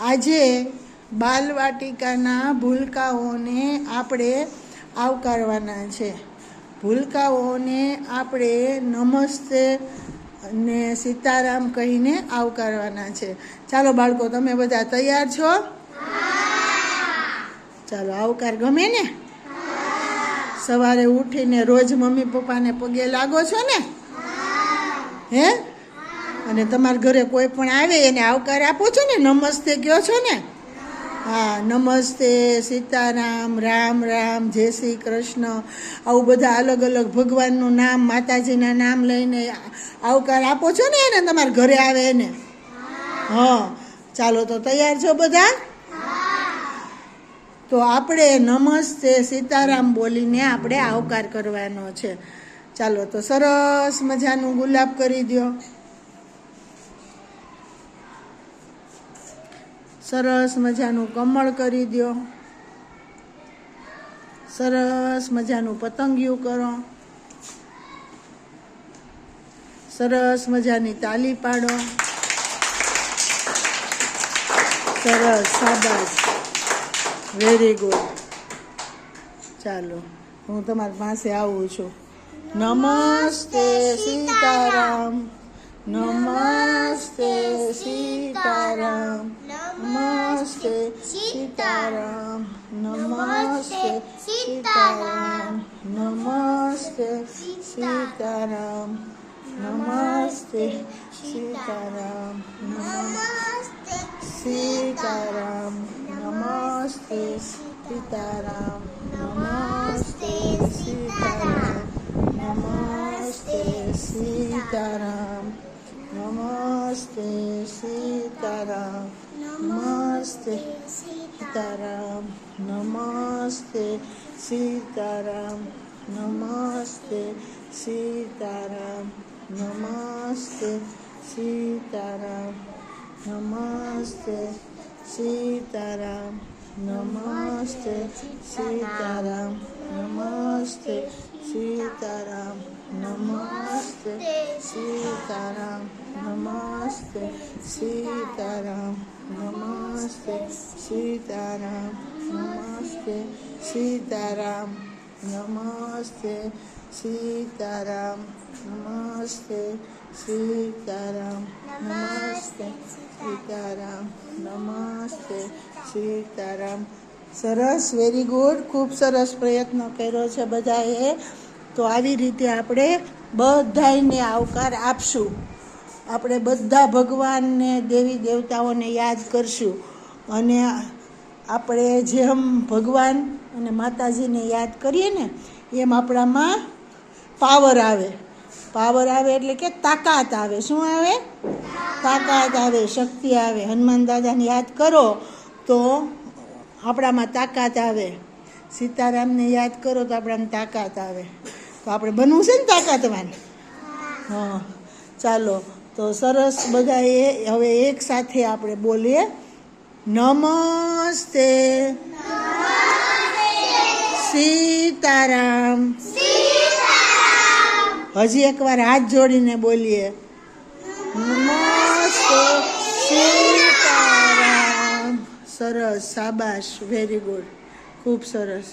આજે બાલવાટિકાના ભૂલકાઓને આપણે આવકારવાના છે. ભૂલકાઓને આપણે નમસ્તે અને સીતારામ કહીને આવકારવાના છે. ચાલો બાળકો, તમે બધા તૈયાર છો? ચાલો, આવકાર ગમે ને? સવારે ઉઠીને રોજ મમ્મી પપ્પાને પગે લાગો છો ને? હે? અને તમારા ઘરે કોઈ પણ આવે એને આવકાર આપો છો ને? નમસ્તે કહો છો ને? હા, નમસ્તે, સીતારામ, રામ રામ, જય શ્રી કૃષ્ણ. આવું બધા અલગ અલગ ભગવાનનું નામ, માતાજીના નામ લઈને આવકાર આપો છો ને એને? તમારા ઘરે આવે એને? હા, ચાલો તો તૈયાર છો બધા? તો આપણે નમસ્તે સીતારામ બોલીને આપણે આવકાર કરવાનો છે. ચાલો તો સરસ મજાનું ગુલાબ કરી દો સરસ મજાનું કમળ કરી દો સરસ મજાનું પતંગિયું કરો. સરસ મજાની તાલી પાડો. સરસ, સાબાસ. વેરી ગુડ ચાલો, હું તમારી પાસે આવું છું. નમસ્તે સીતારામ. નમસ્તે સીતારામ. નમસ્તે સીતારામ નમસ્તે સીતારામ નમસ્તે સીતારામ નમસ્તે સીતારામ નમસ્તે સીતારામ નમસ્તે સીતારામ નમસ્તે સીતારામ નમસ્તે સીતારામ નમસ્તે સીતારામ નમસ્તે સીતારામ નમસ્તે સીતારામ નમસ્તે સીતારામ નમસ્તે સીતારામ નમસ્તે સીતારામ નમસ્તે સીતારામ નમસ્તે સીતારામ નમસ્તે સીતારામ નમસ્તે સીતારામ નમસ્તે સીતારામ નમસ્તે સીતારામ નમસ્તે સીતારામ નમસ્તે સીતારામ નમસ્તે સીતારામ નમસ્તે સીતારામ સરસ વેરી ગુડ ખૂબ સરસ પ્રયત્ન કર્યો છે બધાએ. તો આવી રીતે આપણે બધાને આવકાર આપશું. આપણે બધા ભગવાનને, દેવી દેવતાઓને યાદ કરશું. અને આપણે જેમ ભગવાન અને માતાજીને યાદ કરીએ ને, એમ આપણામાં પાવર આવે. પાવર આવે એટલે કે તાકાત આવે. શું આવે? તાકાત આવે, શક્તિ આવે. હનુમાન દાદાને યાદ કરો તો આપણામાં તાકાત આવે. સીતારામને યાદ કરો તો આપણામાં તાકાત આવે. તો આપણે બનવું છે ને તાકાતવાન? હા, ચાલો. તો સરસ બધાએ હવે એક સાથે આપણે બોલીએ. નમસ્તે. સીતારામ. હજી એકવાર હાથ જોડીને બોલીએ. નમસ્તે, સીતારામ. સરસ સાબાશ વેરી ગુડ ખૂબ સરસ.